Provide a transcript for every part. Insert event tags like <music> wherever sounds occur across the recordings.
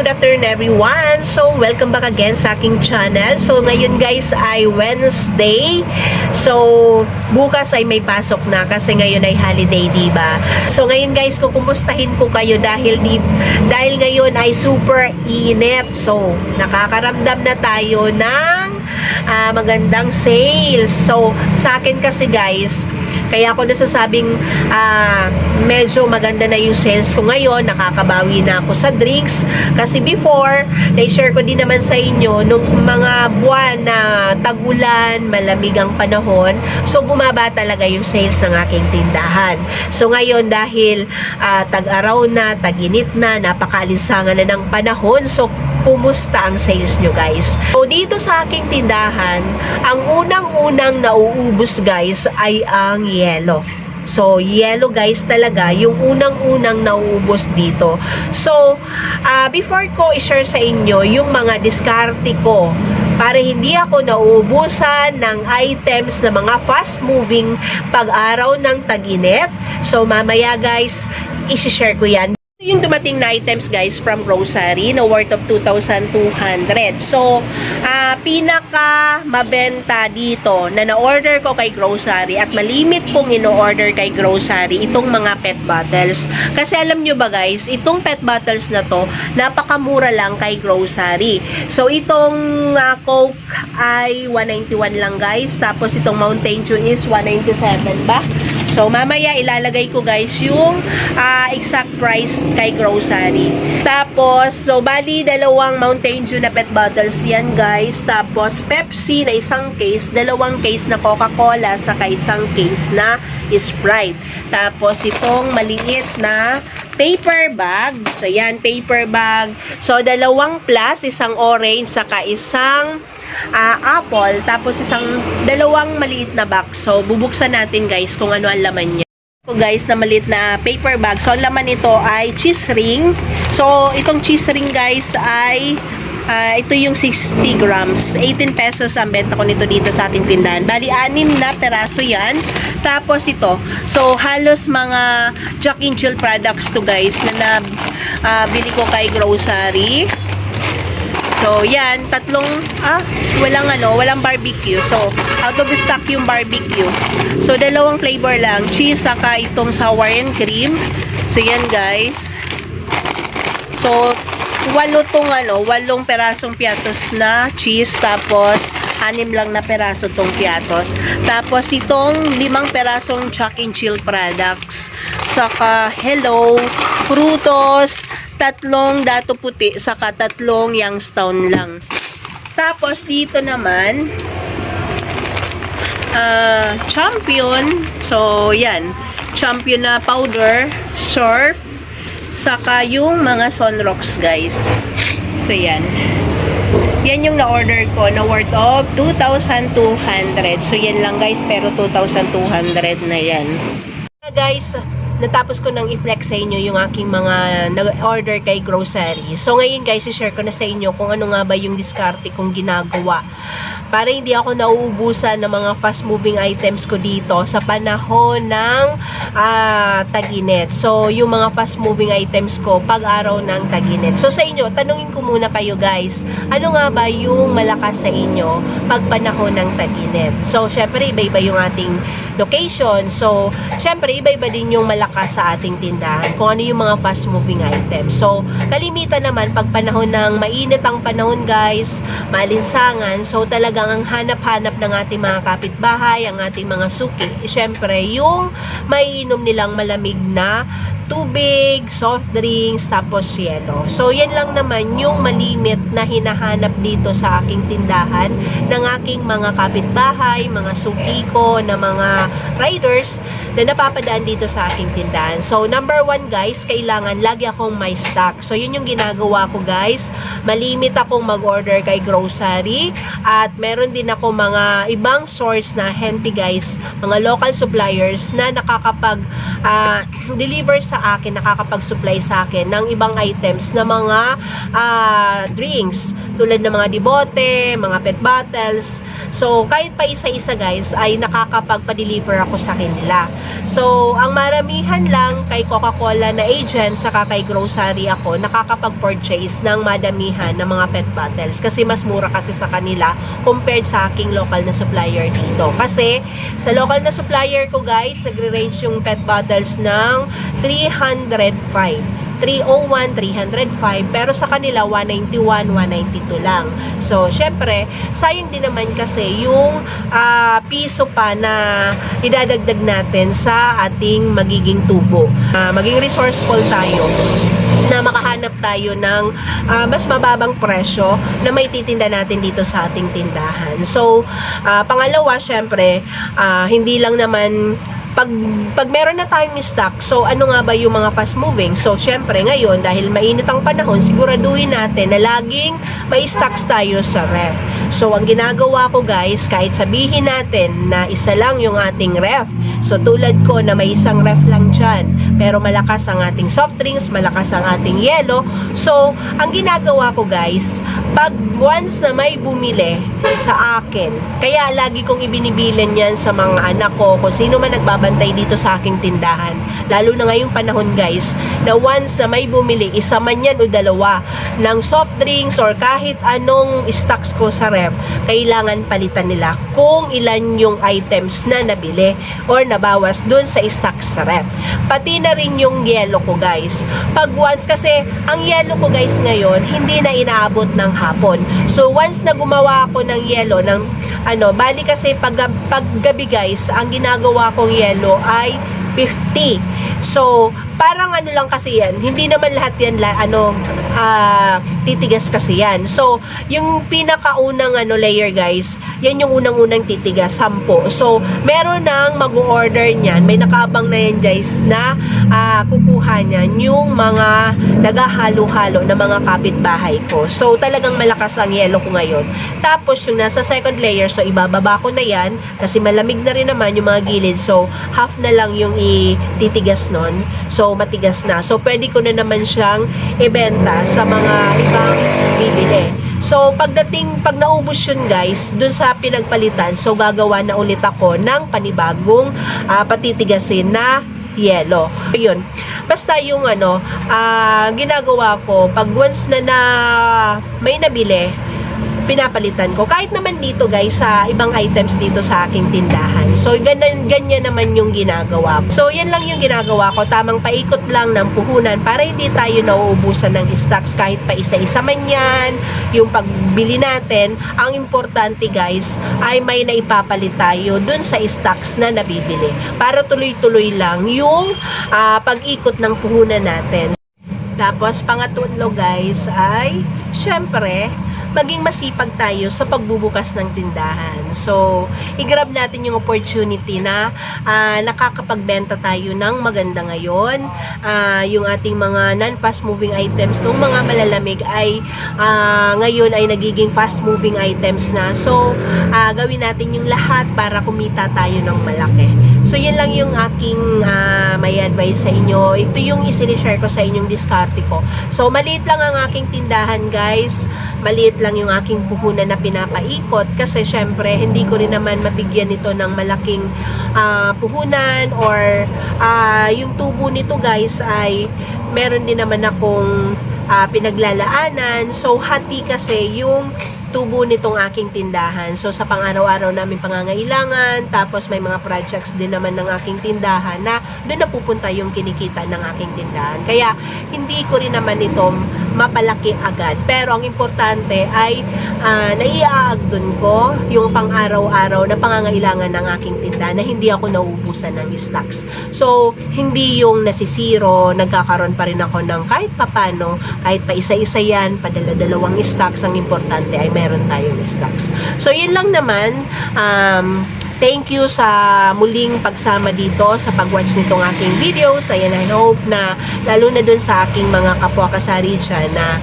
good afternoon everyone. So, welcome back again sa aking channel. So, ngayon guys ay Wednesday. So, bukas ay may pasok na kasi ngayon ay holiday, di ba? So, ngayon guys, kukumustahin ko kayo dahil di, dahil ngayon ay super init. So, nakakaramdam na tayo ng ah, magandang sales. So, sa akin kasi guys, kaya ako nasasabing ah, medyo maganda na yung sales ko ngayon. Nakakabawi na ako sa drinks. Kasi before, na-share ko din naman sa inyo nung mga buwan na tag-ulan, malamig ang panahon. So, bumaba talaga yung sales ng aking tindahan. So, ngayon dahil ah, tag-araw na, tag-init na, napakalinsangan na ng panahon. So, kumusta ang sales nyo guys? So, dito sa aking tindahan, ang unang-unang nauubos guys ay ang yelo. So, yellow guys talaga, yung unang-unang nauubos dito. So, ah, before ko i-share sa inyo yung mga diskarte ko para hindi ako nauubusan ng items na mga fast-moving pag-araw ng taginit. So, mamaya guys, i-share ko yan. Yung dumating na items guys from grocery na worth of 2,200. So, ah pinaka mabenta dito na na-order ko kay grocery at malimit kong ino-order kay grocery itong mga pet bottles. Kasi alam nyo ba guys, itong pet bottles na to, napakamura lang kay grocery. So, itong ah, Coke ay 191 lang guys. Tapos itong Mountain Dew is 197 ba? So, mamaya ilalagay ko guys yung ah, exact price kay grocery. Tapos, so bali dalawang Mountain Dew na pet bottles yan guys. Tapos, Pepsi na isang case, dalawang case na Coca-Cola saka isang case na Sprite. Tapos, itong maliit na paper bag. So, yan, paper bag. So, dalawang plus, isang orange, saka isang ah, apple, tapos isang dalawang maliit na box. So, bubuksan natin guys kung ano ang laman niya. Ito guys na maliit na paper bag. So, ang laman nito ay cheese ring. So, itong cheese ring guys ay ah, ito yung 60 grams. 18 pesos ang benta ko nito dito sa ating tindahan. Bali, anim na peraso yan. Tapos ito. So, halos mga Jack and Jill products to guys na na ah, bili ko kay grocery. So, yan, tatlong, ah, walang ano, walang barbecue. So, out of stock yung barbecue. So, dalawang flavor lang, cheese, saka itong sour and cream. So, yan guys. So, walo tong ano, walong perasong piatos na cheese, tapos anim lang na peraso tong piatos. Tapos itong limang perasong Chuck and Chill products. Saka hello, frutos, tatlong dato puti, saka tatlong Youngstown lang. Tapos dito naman, ah, champion. So, yan. Champion na powder, surf, saka yung mga sunrocks, guys. So, yan. Yan yung na-order ko na worth of 2,200. So, yan lang, guys. Pero 2,200 na yan. Guys, natapos ko nang i-flex sa inyo yung aking mga nag-order kay grocery. So, ngayon, guys, i-share ko na sa inyo kung ano nga ba yung diskarte kong ginagawa para hindi ako nauubusan ng mga fast moving items ko dito sa panahon ng ah, tag-init. So, yung mga fast moving items ko pag araw ng tag-init. So, sa inyo, tanungin ko muna kayo guys, ano nga ba yung malakas sa inyo pag panahon ng tag-init? So, syempre, iba-iba yung ating location. So, syempre, iba-iba din yung malakas sa ating tindahan. Kung ano yung mga fast moving items. So, kalimitan naman pag panahon ng mainit ang panahon guys, malinsangan. So, talagang ang hanap-hanap ng ating mga kapitbahay, ang ating mga suki, syempre, yung maiinom nilang malamig na tubig, soft drinks, tapos yelo. So, yan lang naman yung malimit na hinahanap dito sa aking tindahan ng aking mga kapitbahay, mga suki ko, na mga riders na napapadaan dito sa aking tindahan. So, number one guys, kailangan lagi akong may stock. So, yun yung ginagawa ko guys. Malimit akong mag-order kay grocery at meron din ako mga ibang source na handy guys, mga local suppliers na nakakapag ah, <clears throat> deliver sa sa akin, nakakapag-supply sa akin ng ibang items na mga ah, drinks tulad ng mga dibote, mga pet bottles. So, kahit pa isa-isa guys, ay nakakapagpa-deliver ako sa kanila. So, ang maramihan lang kay Coca-Cola na agent, saka kay grocery ako, nakakapag-purchase ng madamihan ng mga pet bottles. Kasi mas mura kasi sa kanila compared sa aking local na supplier dito. Kasi, sa local na supplier ko guys, nagre-range yung pet bottles ng 305. 301, 305, pero sa kanila 191, 192 lang. So, syempre, sayang din naman kasi yung ah, piso pa na idadagdag natin sa ating magiging tubo. Ah, maging resourceful tayo na makahanap tayo ng ah, mas mababang presyo na may titinda natin dito sa ating tindahan. So, ah, pangalawa, syempre, ah, hindi lang naman pag, pag meron na tayong stock, so ano nga ba yung mga fast moving? So, syempre ngayon, dahil mainit ang panahon, siguraduhin natin na laging may stocks tayo sa ref. So, ang ginagawa ko guys, kahit sabihin natin na isa lang yung ating ref, so tulad ko na may isang ref lang dyan, pero malakas ang ating soft drinks, malakas ang ating yelo, so, ang ginagawa ko guys, pag once na may bumili sa akin, kaya lagi kong ibinibilan yan sa mga anak ko, kung sino man nagbabantay dito sa aking tindahan, lalo na ngayong panahon guys, na once na may bumili, isa man yan o dalawa, ng soft drinks or kahit anong stocks ko sa ref, kailangan palitan nila kung ilan yung items na nabili or nabawas dun sa stocks sa ref. Pati na rin yung yellow ko guys. Pag once, kasi ang yellow ko guys ngayon, hindi na inaabot ng hapon. So once na gumawa ako ng yellow, ng ano, bali kasi pag, pag gabi guys, ang ginagawa kong yellow ay 50. So, parang ano lang kasi yan, hindi naman lahat yan la, ano, ah, titigas kasi yan. So, yung pinakaunang ano layer guys, yan yung unang-unang titigas, 10. So, meron nang mag-order niyan, may nakaabang na yan guys na ah, kukuha niyan yung mga naghahalo-halo na mga kapitbahay ko. So, talagang malakas ang yellow ko ngayon. Tapos, yung nasa second layer, so ibababa ko na yan kasi malamig na rin naman yung mga gilid. So, half na lang yung ititigas nun. So, matigas na. So, pwede ko na naman siyang ibenta sa mga ibang bibili. So, pagdating, pag naubos yun guys, dun sa pinagpalitan, so gagawa na ulit ako ng panibagong ah, patitigasin na yellow. Yun. Basta yung ano, ah, ginagawa ko, pag once na na may nabili, pinapalitan ko. Kahit naman dito guys, sa ibang items dito sa aking tindahan. So, ganyan, ganyan naman yung ginagawa ko. So, yan lang yung ginagawa ko. Tamang paikot lang ng puhunan para hindi tayo nauubusan ng stocks kahit pa isa-isa man yan. Yung pagbili natin, ang importante guys, ay may naipapalit tayo dun sa stocks na nabibili. Para tuloy-tuloy lang yung ah, pag-ikot ng puhunan natin. Tapos, pangatlo guys ay, syempre, maging masipag tayo sa pagbubukas ng tindahan. So, i-grab natin yung opportunity na ah, nakakapagbenta tayo ng maganda ngayon. Ah, yung ating mga non-fast moving items, nung mga malalamig ay ah, ngayon ay nagiging fast moving items na. So, ah, gawin natin yung lahat para kumita tayo ng malaki. So, yun lang yung aking ah, may advice sa inyo. Ito yung isinishare ko sa inyong diskarte ko. So, maliit lang ang aking tindahan, guys. Maliit lang yung aking puhunan na pinapaikot kasi syempre, hindi ko rin naman mabigyan ito ng malaking ah, puhunan or ah, yung tubo nito, guys, ay meron din naman akong ah, pinaglalaanan. So, hati kasi yung tubo nitong aking tindahan. So, sa pang-araw-araw namin pangangailangan, tapos may mga projects din naman ng aking tindahan na doon napupunta yung kinikita ng aking tindahan. Kaya, hindi ko rin naman ito mapalaki agad. Pero, ang importante ay uh, naiaagdon ko yung pang-araw-araw na pangangailangan ng aking tindahan na hindi ako nauubusan ng stocks. So, hindi yung nasisiro, nagkakaroon pa rin ako ng kahit papano, kahit pa isa-isa yan, padala-dalawang stocks, ang importante ay meron tayong stocks. So, yun lang naman. Um, thank you sa muling pagsama dito sa pag-watch nitong aking videos. Ayan, I hope na lalo na dun sa aking mga kapwa kasari dyan na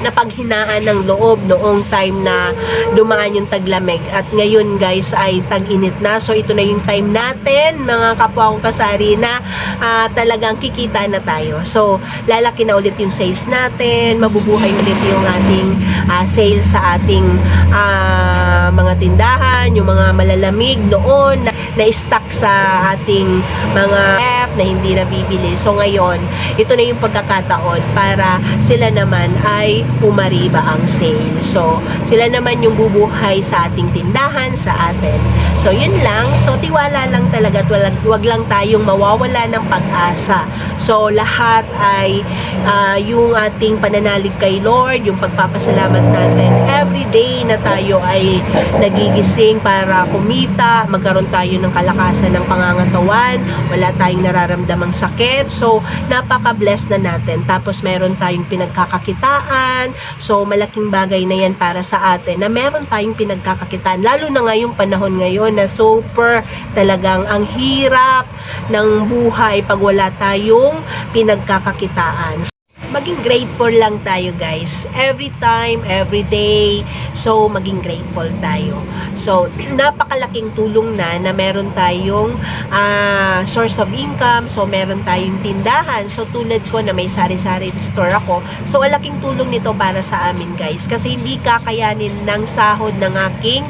napaghinaan ng loob noong time na dumaan yung taglamig. At ngayon guys ay tag-init na. So ito na yung time natin mga kapwa kong kasari na ah, talagang kikita na tayo. So lalaki na ulit yung sales natin, mabubuhay ulit yung ating ah, sales sa ating ah, mga tindahan, yung mga malalamig noon na, na-stock sa ating mga F na hindi nabibili. So ngayon, ito na yung pagkakataon para sila naman ay umariba ang sale. So sila naman yung bubuhay sa ating tindahan, sa atin. So yun lang. So tiwala lang talaga at wag, wag lang tayong mawawala ng pag-asa. So lahat ay ah, yung ating pananalig kay Lord, yung pagpapasalamat natin every day na tayo ay nagigising para kumita, magkaroon tayo ng kalakasan ng pangangatawan, wala tayong nararamdamang sakit. So, napaka-bless na natin. Tapos, meron tayong pinagkakakitaan. So, malaking bagay na yan para sa atin na meron tayong pinagkakakitaan. Lalo na ngayong panahon ngayon na super talagang ang hirap ng buhay pag wala tayong pinagkakakitaan maging grateful lang tayo guys. Every time, every day. So maging grateful tayo. So <clears throat> napakalaking tulong na na meron tayong ah, source of income. So meron tayong tindahan. So tulad ko na may sari-sari store ako. So alaking tulong nito para sa amin guys. Kasi hindi kakayanin ng sahod ng aking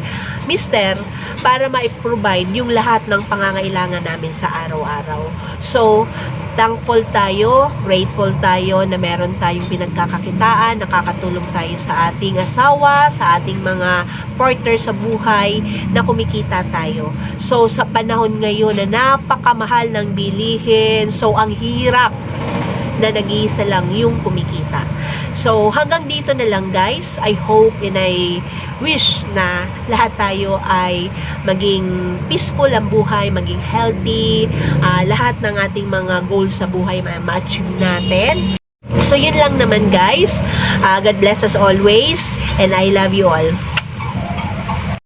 mister para ma-provide yung lahat ng pangangailangan namin sa araw-araw so thankful tayo, grateful tayo na meron tayong pinagkakakitaan, nakakatulong tayo sa ating asawa, sa ating mga partner sa buhay na kumikita tayo. So sa panahon ngayon na napakamahal ng bilihin, so ang hirap na nag-iisa lang yung kumikita. So hanggang dito na lang guys. I hope and I wish na lahat tayo ay maging peaceful ang buhay, maging healthy, ah, lahat ng ating mga goals sa buhay ma- ma-achieve natin. So yun lang naman guys. Ah, God bless us always and I love you all.